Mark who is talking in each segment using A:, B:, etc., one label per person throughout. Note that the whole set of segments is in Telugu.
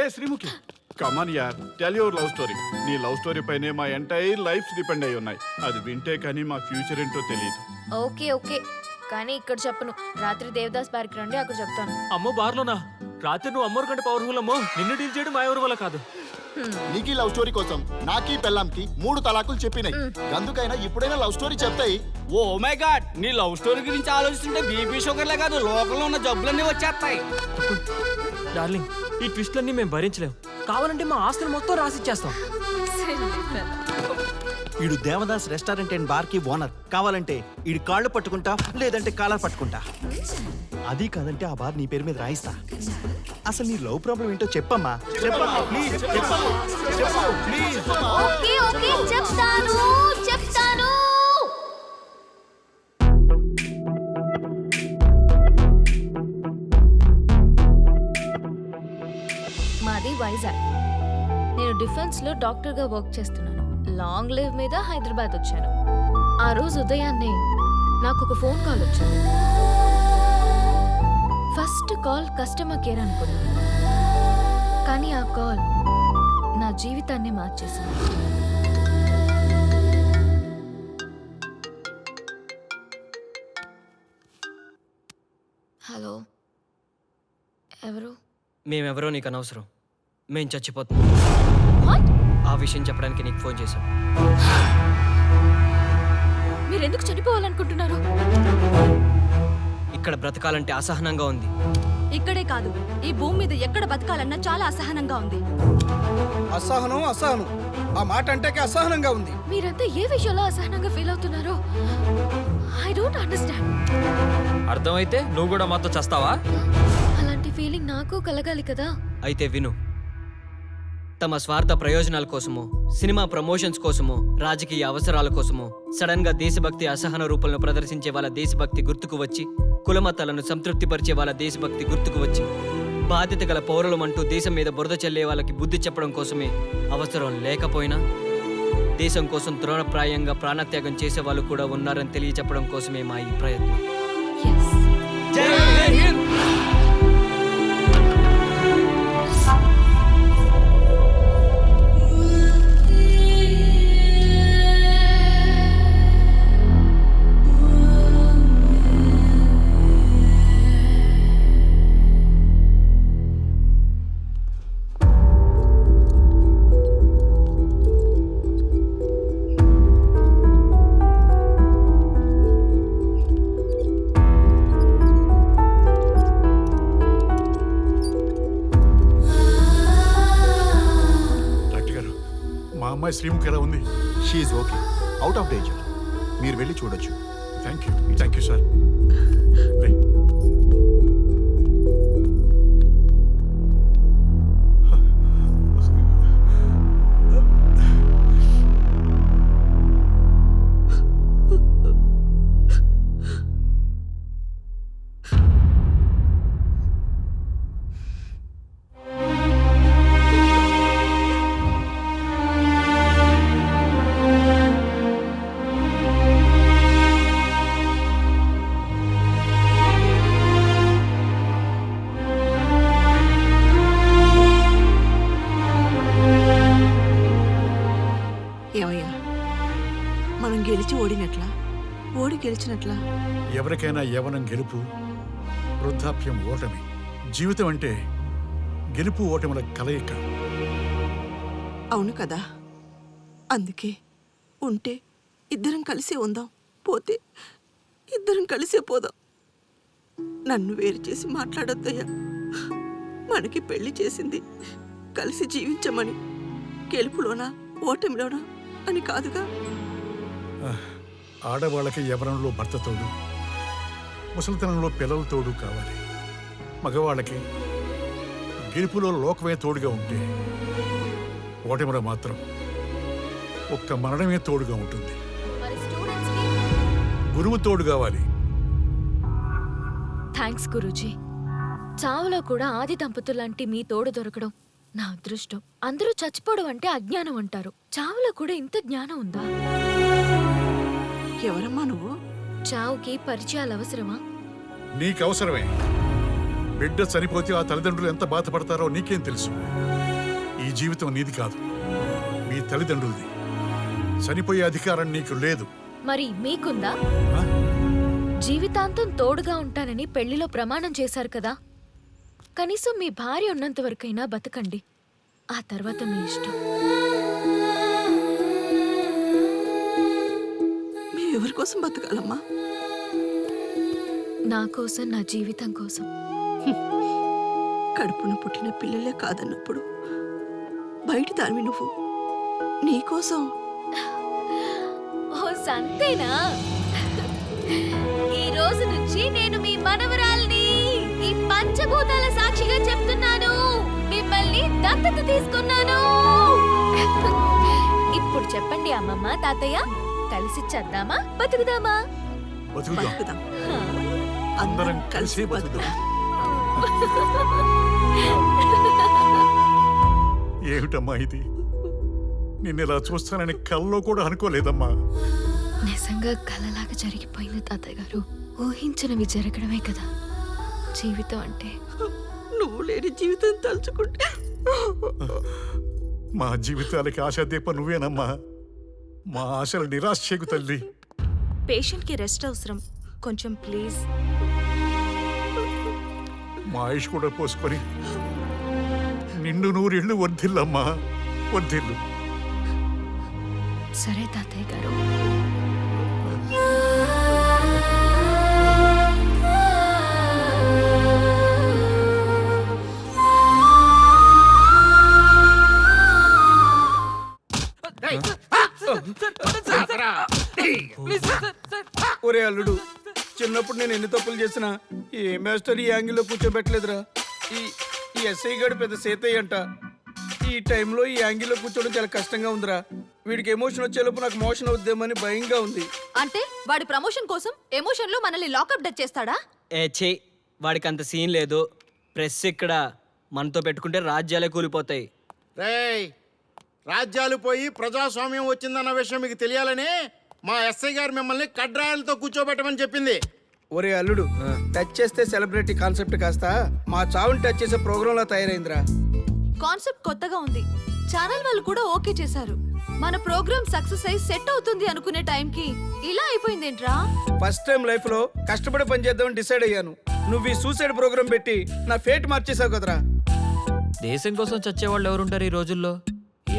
A: ఏ శ్రీముఖి. కమాన్ యార్ టెల్ యువర్ లవ్ స్టోరీ నీ లవ్ స్టోరీ పైనే మా ఎంటైర్ లైఫ్ డిపెండ్ అయి ఉన్నాయి. అది వింటే కానీ మా ఫ్యూచర్ ఏంటో తెలియదు.
B: Okay okay. కానీ ఇక్కడ చెప్పను. రాత్రి దేవదాస్ బార్కి రండి అక్కడ చెప్తాను.
C: అమ్మో బార్లోనా? రాత్రి నువ్వు అమ్మోరు కంటే పవర్ఫుల్ అమ్మో. నిన్ను డీల్ చేయడం మా ఎవరి వల్ల కాదు.
D: నీకీ లవ్ స్టోరీ కోసం నాకీ పెళ్ళాంకి మూడు తలాకులు చెప్పినాయి. అందుకైనా ఇప్పుడైనా లవ్ స్టోరీ చెప్తాయి.
E: ఓ మై గాడ్ నీ లవ్ స్టోరీ గురించి ఆలోచిస్తుంటే బీపీ షుగర్లే కాదు లోకంలో ఉన్న జబ్బులన్నీ వచ్చేస్తాయి.
C: డార్లింగ్ ఈ ట్విస్ట్లన్నీ మేము భరించలేం. కావాలంటే మా ఆస్తులు మొత్తం రాసిచ్చేస్తాం.
F: ఈడు దేవదాస్ రెస్టారెంట్ అండ్ బార్కి ఓనర్. కావాలంటే ఈడు కాళ్ళు పట్టుకుంటా లేదంటే కాలర్ పట్టుకుంటా. అది కాదంటే ఆ బార్ నీ పేరు మీద రాయిస్తా. అసలు నీ లవ్ ప్రాబ్లం ఏంటో చెప్పమ్మా. చెప్పమ్మా ప్లీజ్ చెప్పమ్మా చెప్పు ప్లీజ్
B: ఓకే ఓకే చెప్తాను చెప్తాను. మాది వైజాగ్. నేను డిఫెన్స్లో డాక్టర్గా వర్క్ చేస్తున్నాను. లాంగ్ లివ్ మీద హైదరాబాద్ వచ్చాను. ఆ రోజు ఉదయాన్నే నాకు ఒక ఫోన్ కాల్ వచ్చింది. ఫస్ట్ కాల్ కస్టమర్ కేర్ అనుకున్నాను. కానీ ఆ కాల్ నా జీవితాన్ని మార్చేసింది. హలో. ఎవరు?
G: మేమెవరో నీకు అనవసరం. మేం చచ్చిపోతున్నాం
B: వాట్
G: ఆ విషయం చెప్పడానికి నీకు ఫోన్ చేశాం.
B: మీరు ఎందుకు చనిపోవాలనుకుంటున్నారు?
G: ఇక్కడ బ్రతకాలంటే అసహనంగా ఉంది.
H: ఇక్కడే కాదు ఈ భూమి మీద ఎక్కడ బతకాలన్నా చాలా అసహనంగా ఉంది.
E: అసహనం అసహనం. ఆ మాట అంటే అసహనంగా ఉంది.
B: మీరంతా ఏ విషయంలో అసహనంగా ఫీల్ అవుతున్నారో? ఐ డోంట్ అండర్స్టాండ్
C: అర్థమైతే నువ్వు కూడా మాతో చస్తావా?
B: అలాంటి ఫీలింగ్ నాకు కలగాలి కదా?
G: అయితే విను తమ స్వార్థ ప్రయోజనాల కోసమో సినిమా ప్రమోషన్స్ కోసమో రాజకీయ అవసరాల కోసమో సడన్గా దేశభక్తి అసహన రూపంలో ప్రదర్శించే వాళ్ళ దేశభక్తి గుర్తుకు వచ్చి కులమతాలను సంతృప్తిపరిచే వాళ్ళ దేశభక్తి గుర్తుకు వచ్చి బాధ్యత గల పౌరులమంటూ దేశం మీద బురద చల్లే వాళ్ళకి బుద్ధి చెప్పడం కోసమే అవసరం లేకపోయినా దేశం కోసం ద్రోణప్రాయంగా ప్రాణత్యాగం చేసే వాళ్ళు కూడా ఉన్నారని తెలియచెప్పడం కోసమే మా ఈ ప్రయత్నం.
A: అమ్మాయి శ్రీముఖి ఎలా ఉంది?
D: She okay out of danger మీరు వెళ్ళి చూడొచ్చు.
A: Thank you thank you sir యవనం గెలుపు వృద్ధాప్యం ఓటమి. జీవితం అంటే గెలుపు ఓటముల కలయిక.
I: అవును కదా? అందుకే ఉంటే ఇద్దరం కలిసే ఉందాం పోతే ఇద్దరం కలిసే పోదాం. నన్ను వేరు చేసి మాట్లాడొద్దయ్యా. మనకి పెళ్ళి చేసింది కలిసి జీవించమని. గెలుపులోనా ఓటమిలోనా అని కాదుగా?
A: ఆడవాళ్ళకి యవనంలో భర్త తోడు. ముసలితనంలో పిల్లల తోడు కావాలి. మగవాళ్ళకి గెలుపులో లోకమే తోడుగా ఉంటే ఓటమిలో మాత్రం ఒక్క మరణమే తోడుగా ఉంటుంది.
B: మరి స్టూడెంట్స్కి?
A: గురువు తోడు కావాలి.
B: థ్యాంక్స్ గురూజీ. చావులో కూడా ఆది దంపతులంటి మీ తోడు దొరకడం నా అదృష్టం. అందరూ చచ్చిపోవడం అంటే అజ్ఞానం అంటారు. చావులో కూడా ఇంత జ్ఞానం ఉందా?
I: ఎవరమ్మా నువ్వు?
B: చావుకి పరిచయాలు అవసరమా?
A: నీకు అవసరమే
J: బిడ్డ చనిపోతే ఆ తల్లిదండ్రులు ఎంత బాధపడతారో నీకేం తెలుసు. ఈ జీవితం నీది కాదు. మీ తల్లిదండ్రులది. చనిపోయే అధికారం నీకు లేదు.
B: మరి మీకుందా? జీవితాంతం తోడుగా ఉంటానని పెళ్ళిలో ప్రమాణం చేశారు కదా. కనీసం మీ భార్య ఉన్నంత వరకైనా బతకండి. ఆ తర్వాత మీ ఇష్టం.
I: ఎవరి కోసం బతకాలమ్మా?
B: నా కోసం నా జీవితం కోసం.
I: కడుపున పుట్టిన పిల్లలే కాదన్నప్పుడు బయట దానివి నువ్వు. నీకోసం
B: ఓ సంతేనా? ఈ రోజు నుంచి నేను మీ మనవరాల్ని ఈ పంచభూతాల సాక్షిగా చెప్తున్నాను. మిమ్మల్ని దత్తత తీసుకున్నాను. ఇప్పుడు చెప్పండి అమ్మమ్మ తాతయ్య. కలిసి చేద్దామా? బతుకుదామా?
J: బతుకుదాం.
I: బతుకుదాం.
J: అందరం కలిసి బతుకుదాం. ఏమిటమ్మా ఇది? నిన్ను ఇలా చూస్తానని కల్లో కూడా అనుకోలేదమ్మా.
B: నిజంగా కలలాగా జరిగిపోయింది తాతయ్య గారు. ఊహించినవి జరగడమే కదా. జీవితం అంటే.
I: నువ్వు లేని జీవితం తలుచుకుంటే.
J: మా జీవితాలకి ఆశాదీప నువ్వేనమ్మా. మా ఆశలు నిరాశ చేయకు తల్లి.
H: పేషెంట్కి రెస్ట్ అవసరం. కొంచెం ప్లీజ్.
J: మా ఆయుష్ కూడా పోసుకొని. నిండు నూరేళ్ళు వర్ధిల్లమ్మా వర్ధిల్లు
B: సరే తాతయ్య గారు.
E: ఒరే అల్లుడు చిన్నప్పుడు నేను ఎన్ని తప్పులు చేసినా ఏ మాస్టర్ ఈ యాంగిల్లో కూర్చోబెట్టలేదురా. ఈ ఈ ఎస్ఐ గడు పెద్ద సేతయ్య అంట. ఈ టైంలో ఈ యాంగిల్లో కూర్చోవడం చాలా కష్టంగా ఉందిరా. వీడికి ఎమోషన్ వచ్చేలోపు నాకు మోషన్ అవుద్దేమని భయంగా ఉంది.
H: అంటే వాడి ప్రమోషన్ కోసం ఎమోషన్లో మనల్ని లాకప్ డెత్ చేస్తాడా?
G: ఏ చే వాడికి అంత సీన్ లేదు. ప్రెస్ ఇక్కడ మనతో పెట్టుకుంటే రాజ్యాలే కూలిపోతాయి.
K: రేయ్ రాజ్యాలు పోయి ప్రజాస్వామ్యం వచ్చిందన్న విషయం మీకు తెలియాలని మా ఎస్ఐ గారు మిమ్మల్ని కడ్రాయలతో కూర్చోబెట్టమని చెప్పింది.
E: ఒరే అల్లుడు టచ్ చేస్తే సెలబ్రిటీ కాన్సెప్ట్ కాస్త మా చావుని టచ్ చేసే ప్రోగ్రామ్ లా తయారైందిరా.
H: కాన్సెప్ట్ కొత్తగా ఉంది. ఛానల్ వాళ్ళు కూడా ఓకే చేశారు. మన ప్రోగ్రామ్ సక్సెస్ అయి సెట్ అవుతుంది అనుకునే టైంకి ఇలా అయిపోయిందేంట్రా?
E: ఫస్ట్ టైం లైఫ్లో కష్టపడి పని చేద్దామని డిసైడ్ అయ్యాను. నువ్వు ఈ సూసైడ్ ప్రోగ్రామ్ పెట్టి నా ఫేట్ మార్చేసావు కదరా.
C: దేశం కోసం చచ్చేవాళ్ళు ఎవరుంటారు ఈ రోజుల్లో?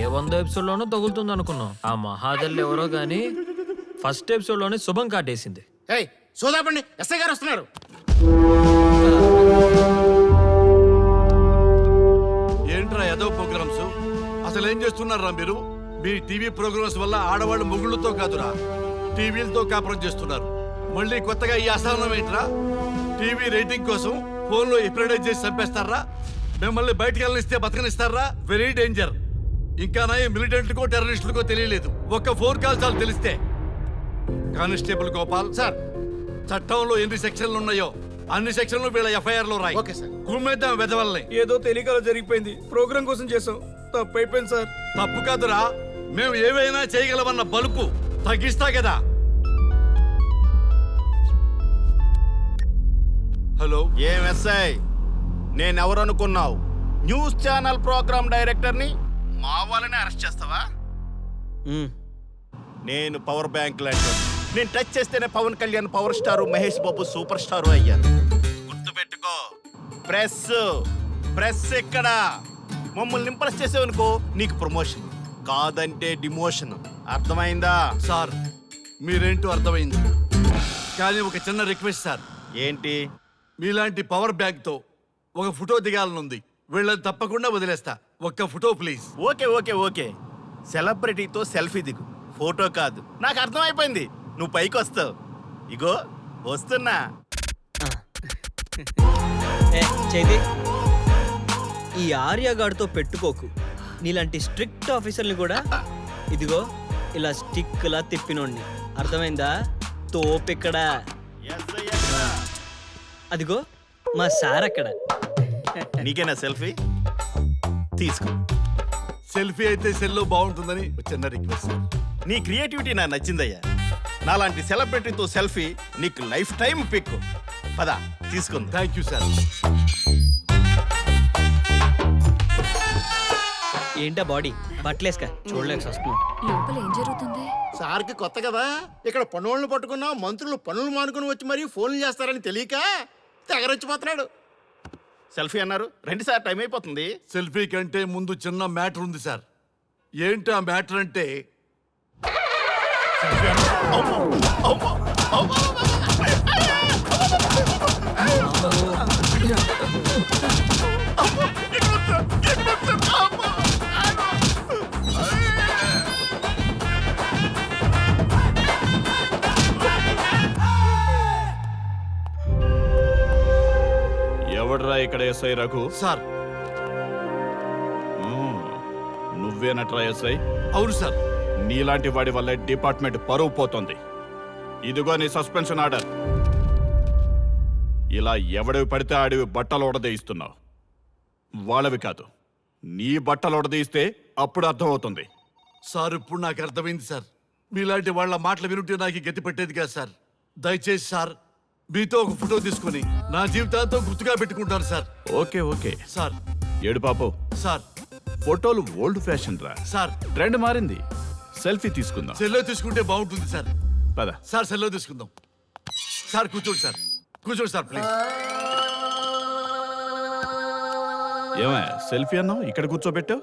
C: ఏ వంద ఎపిసోడ్లోనూ తగులుతుంది అనుకున్నాం ఆ మహాదల్ ఎవరో గానీ ఫస్ట్ ఎపిసోడ్లోనే శుభం కాటేసింది.
K: ఏయ్ సోదాపండి. ఎస్ఐ గారు వస్తున్నారు.
A: ఏంట్రా ఏదో ప్రోగ్రామ్స్? అసలు ఏం చేస్తున్నారా మీరు? మీ టీవీ ప్రోగ్రామ్స్ వల్ల ఆడవాళ్ళు మొగుళ్ళతో కాదురా. టీవీలతో కాపురం చేస్తున్నారు. మళ్ళీ కొత్తగా ఈ అసహనం ఏంట్రా? టీవీ రేటింగ్ కోసం ఫోన్లో ఎప్రిడైజ్ చేసి చంపేస్తారా? మిమ్మల్ని బయటకు వెళ్ళనిస్తే బతకనిస్తారా? Very danger. ఇంకా నయం మిలిటెంట్కో టెర్రరిస్టులకో తెలియలేదు. ఒక్క ఫోన్ కాల్ చాలు తెలిస్తే. కానిస్టేబుల్ గోపాల్.
K: సార్.
A: చట్టంలో ఎన్ని సెక్షన్లు ఉన్నాయో అన్ని సెక్షన్లు వీళ్ళ ఎఫ్ఐఆర్లో రాయి.
K: Okay sir.
A: కుమ్మేద్దాం వెదవల్ని.
E: ఏదో తెలియకలో జరిగిపోయింది. ప్రోగ్రామ్ కోసం చేసాం తప్పు అయిపోయింది సార్.
A: తప్పు కాదురా. మేము ఏవైనా చేయగలమన్న బలుపు తగ్గిస్తా కదా. హలో.
K: ఏం ఎస్ఐ నేనెవరనుకున్నావు? న్యూస్ ఛానల్ ప్రోగ్రామ్ డైరెక్టర్ని మా వాళ్ళని అరెస్ట్ చేస్తావా? నేను పవర్ బ్యాంక్ లాంటి నేను టచ్ చేస్తేనే Pawan Kalyan power star Mahesh Babu super star అయ్యాను. గుర్తుపెట్టుకో. ప్రెస్. ప్రెస్ ఎక్కడ? మమ్మల్ని ఇంప్రెస్ చేసావనుకో నీకు ప్రమోషన్. కాదంటే డిమోషన్. అర్థమైందా?
A: సార్ మీరేంటో అర్థమైంది. కానీ ఒక చిన్న రిక్వెస్ట్ సార్.
K: ఏంటి?
A: మీలాంటి పవర్ బ్యాంక్తో ఒక ఫోటో దిగాలనుంది. వీళ్ళని తప్పకుండా వదిలేస్తా. ఒక్క photo please.
K: Okay okay okay. సెలబ్రిటీతో selfie దిగు. ఫోటో కాదు. నాకు అర్థమైపోయింది. నువ్వు పైకి వస్తావు. ఇగో వస్తున్నా.
G: ఏ చైతి. ఈ ఆర్యగాడితో పెట్టుకోకు. నీలాంటి స్ట్రిక్ట్ ఆఫీసర్ని కూడా ఇదిగో ఇలా స్టిక్లా తిప్పినోడిని. అర్థమైందా? తోపిక్కడ? అదిగో మా సార్ అక్కడ.
K: నీకేనా సెల్ఫీ? తీసుకో.
A: సెల్ఫీ అయితే సెల్లో బాగుంటుందని ఒక చిన్న రిక్వెస్ట్. సార్
K: నీ క్రియేటివిటీ నాకు నచ్చిందయ్యా. నాలాంటి సెలబ్రిటీతో సెల్ఫీ నీకు లైఫ్ టైం పిక్
L: పద తీసుకుంది.
A: Thank you sir.
G: ఏంటా బాడీ? బట్టలేసుక. చూడలేక వస్తున్నాం
M: లోపల ఏం జరుగుతుంది?
D: సార్కి కొత్త కదా. ఇక్కడ పనులను పట్టుకున్నా మంత్రులు పనులు మానుకుని వచ్చి మరీ ఫోన్లు చేస్తారని తెలియక తెగరొచ్చిపోతున్నాడు.
L: సెల్ఫీ అన్నారు. రెండు సార్ టైం అయిపోతుంది.
A: సెల్ఫీ కంటే ముందు చిన్న మ్యాటర్ ఉంది సార్. ఏంటి ఆ మ్యాటర్ అంటే
L: ఎవడ్రా ఇక్కడ ఎస్ఐ రఘు?
A: సార్.
L: నువ్వేనట్రా ఎస్ఐ?
A: అవును సార్.
L: నీలాంటి వాడి వల్లే డిపార్ట్మెంట్ పరువు పోతుంది. ఇదిగో నీ సస్పెన్షన్ ఆర్డర్. ఇలా ఎవడివి పడితే ఆడివి బట్టలు ఉడదీయిస్తున్నావు. వాళ్ళవి కాదు నీ బట్టలు ఉడదీయిస్తే అప్పుడు అర్థమవుతుంది.
A: సార్ ఇప్పుడు నాకు అర్థమైంది సార్. మీలాంటి వాళ్ళ మాటలు వినుంటే నాకు గతి పెట్టేది కాదు సార్. దయచేసి సార్ మీతో ఒక ఫోటో తీసుకొని నా జీవితాంతో గుర్తుగా పెట్టుకుంటాను సార్.
L: Okay okay.
A: సార్.
L: ఏడు పాపు.
A: సార్.
L: ఫోటోలు ఓల్డ్ ఫ్యాషన్ రా.
A: సార్.
L: ట్రెండ్ మారింది. సెల్ఫీ తీసుకుందాం.
A: సెల్లో తీసుకుంటే బాగుంటుంది సార్.
L: పద.
A: సార్ సెల్లో తీసుకుందాం. సార్ కూర్చోండి సార్. కూర్చోండి సార్ ప్లీజ్.
L: ఏమే సెల్ఫీ అన్నావు? ఇక్కడ కూర్చోబెట్టావు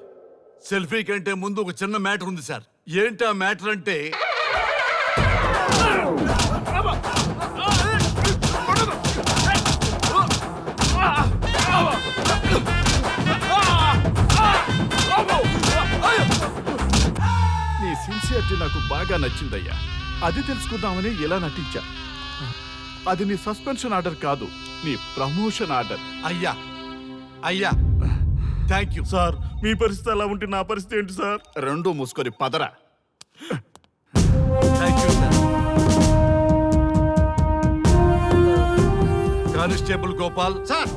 A: సెల్ఫీ కంటే ముందు ఒక చిన్న మ్యాటర్ ఉంది సార్. ఏంటి ఆ మ్యాటర్ అంటే
L: సిన్సియర్టీ నాకు బాగా నచ్చిందయ్యా. అది తెలుసుకుందామని ఇలా నటించా? అది నీ సస్పెన్షన్ ఆర్డర్ కాదు నీ ప్రమోషన్ ఆర్డర్.
A: అయ్యా అయ్యా థ్యాంక్ యూ.
L: సార్ మీ పరిస్థితి అలా ఉంటే నా పరిస్థితి ఏంటి సార్? రెండు మూసుకొని పదరా.
A: Thank you sir constable Gopal
D: sir!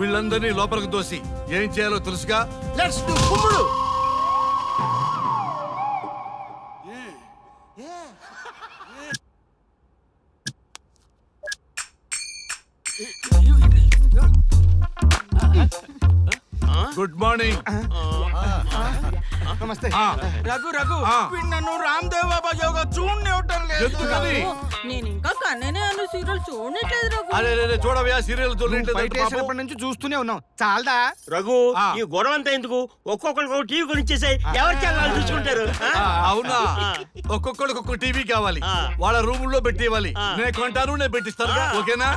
A: వీళ్ళందరినీ లోపలికి దోసి ఏం చేయాలో తెలుసుగా?
D: లెట్స్ డు
A: మార్నింగ్
E: నమస్తే. రఘు రఘు. వీడు నన్ను రామ్ దేవ్ బాబా యోగా చూడనివ్వటం లేదు.
A: ఎందుకని
N: నేను ఇంకా కన్ననే అను సీరియల్ చూడట్లేదు రఘు.
A: అరే రే, చూడవయ్యా సీరియల్
E: బయట వేసినప్పటి నుంచి చూస్తూనే ఉన్నాం చాలదా?
O: రఘు
A: ఆ.
O: ఈ గొడవ అంతా ఎందుకు? ఒక్కొక్కరికి ఒక టీవీ కొనిచ్చేసాయి. ఎవరి ఛానల్ చూసుకుంటారు? ఆ?
A: అవునా? ఒక్కొక్కడికి ఒక్కొక్క టీవీ కావాలి. వాళ్ళ రూమ్లో పెట్టి ఇవ్వాలి నేను కొంటాను నేను పెట్టిస్తాను ఓకేనా?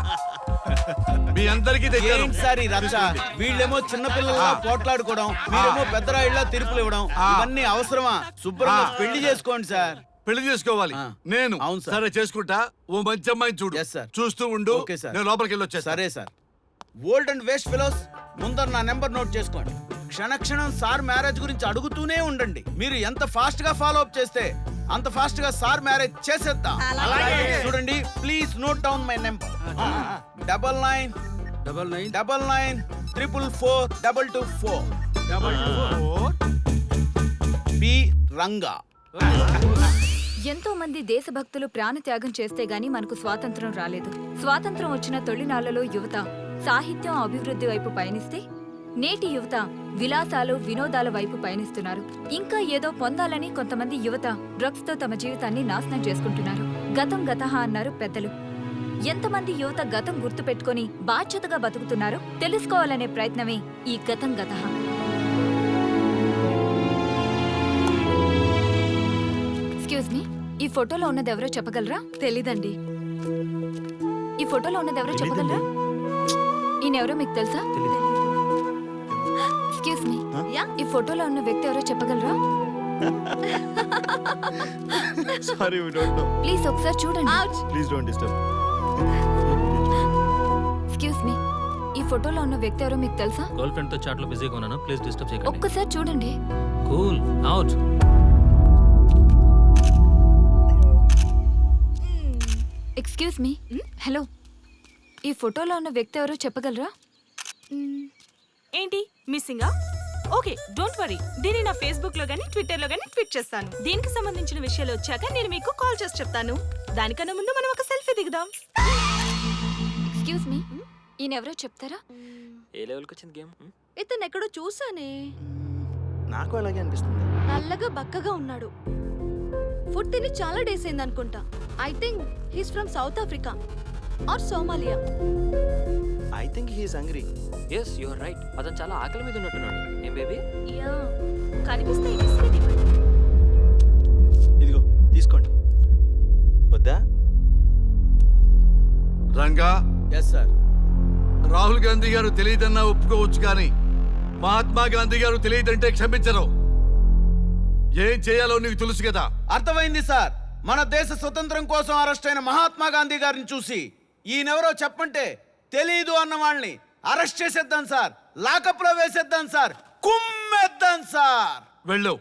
A: మీ అందరికీ తెచ్చాను
E: ఏంటి సార్ ఈ రచ్చ? వీళ్ళేమో చిన్నపిల్లలా పోట్లాడుకోవడం మీరేమో పెద్దరాయిళ్ళ తీర్పులు ఇవ్వడం ఇవన్నీ అవసరమా? శుభ్రంగా. పెళ్ళి చేసుకోండి సార్.
A: పెళ్ళి చేసుకోవాలి. నేను.
E: అవును సార్.
A: సరే చేసుకుంటా. ఓ మంచి అమ్మాయిని చూడు.
E: Yes, sir.
A: చూస్తూ ఉండు.
E: Okay, sir.
A: నేను లోపలికి వెళ్ళి వచ్చేస్తా.
E: సరే sir old and waste fellows ముందర నా నెంబర్ నోట్ చేసుకోండి. క్షణక్షణం సార్ మ్యారేజ్ గురించి అడుగుతూనే ఉండండి. మీరు ఎంత ఫాస్ట్గా ఫాలో అప్ చేస్తే అంత ఫాస్ట్గా సార్ మ్యారేజ్ చేసేద్దాం. చూడండి please note down my number double nine. Double nine. Double nine triple four double two four. Double two four. B Ranga.
M: ఎంతో మంది దేశభక్తులు ప్రాణత్యాగం చేస్తే గాని మనకు స్వాతంత్రం రాలేదు. స్వాతంత్రం వచ్చిన తొలినాళ్ళలో యువత సాహిత్యం అభివృద్ధి వైపు పయనిస్తే నేటి యువత విలాసాలు వినోదాల వైపు పయనిస్తున్నారు. ఇంకా ఏదో పొందాలని కొంతమంది యువత డ్రగ్స్తో తమ జీవితాన్ని నాశనం చేసుకుంటున్నారు. గతం గతహ అన్నారు పెద్దలు. ఎంతమంది యువత గతం గుర్తుపెట్టుకొని బాధ్యతగా బతుకుతున్నారో తెలుసుకోవాలనే ప్రయత్నమే ఈ గతం గతహ ఎక్స్క్యూజ్ మీ ఈ ఫోటోలో ఉన్నది ఎవరో చెప్పగలరా? తెలీదండి. ఈ ఫోటోలో ఉన్నది ఎవరో చెప్పగలరా ఈయనెవరో మీకు తెలుసా? ఎక్స్క్యూజ్ మీ యా? ఈ ఫోటోలో ఉన్న వ్యక్తి ఎవరో చెప్పగలరా?
D: Sorry we don't know
M: please ఒకసారి చూడండి.
D: Please don't disturb
M: excuse me ఈ ఫోటోలో ఉన్న వ్యక్తి ఎవరో మీకు తెలుసా?
C: గర్ల్ ఫ్రెండ్తో చాట్లో బిజీగా ఉన్నాను? ప్లీజ్ డిస్టర్బ్ చేయకండి.
M: ఒక్కసారి చూడండి.
C: Cool out
M: excuse me hello ఈ ఫోటోలో ఉన్న వ్యక్తి ఎవరో చెప్పగలరా?
N: ఏంటి? మిస్సింగా ఓకే డోంట్ వరీ. దీన్ని నా ఫేస్బుక్లో గానీ ట్విట్టర్లో గానీ ట్వీట్ చేస్తాను. దీనికి సంబంధించిన విషయాలు వచ్చాక నేను మీకు కాల్ చేసి చెప్తాను. దానికన్నా ముందు మనం ఒక సెల్ఫీ దిగుదాం.
B: ఎక్స్క్యూజ్ మీ ఈయనెవరో చెప్తారా?
C: ఏ లెవెల్కి వచ్చింది గేమ్?
H: ఇతను ఎక్కడో చూసానే
F: నాకు అలాగే అనిపిస్తుంది.
H: నల్లగా బక్కగా ఉన్నాడు. ఫుడ్ తిని చాలా డేస్ అయింది అనుకుంటా. I think he's from South Africa or Somalia
F: I think he's hungry
C: yes you are right అతను చాలా ఆకలి మీద ఉన్నట్టున్నాడు. ఏం బేబీ
H: యా కనిపిస్తే ఈ బిస్కెట్ ఇవ్వండి.
F: ఇదిగో తీసుకోండి. వద్దా?
A: రంగా?
E: ఎస్ సార్
A: రాహుల్ గాంధీ గారు తెలియదన్నా ఒప్పుకోవచ్చు కానీ మహాత్మా గాంధీ గారు తెలియదంటే క్షమించరు. ఏం చేయాలో నీకు తెలుసు కదా?
E: అర్థమైంది సార్ మన దేశ స్వతంత్రం కోసం అరెస్ట్ అయిన మహాత్మా గాంధీ గారిని చూసి ఈయనెవరో చెప్పంటే తెలీదు అన్న వాళ్ళని అరెస్ట్ చేసేద్దాం సార్ లాకప్లో వేసేద్దాం సార్ కుమ్మేద్దాం సార్.
A: వెళ్ళు.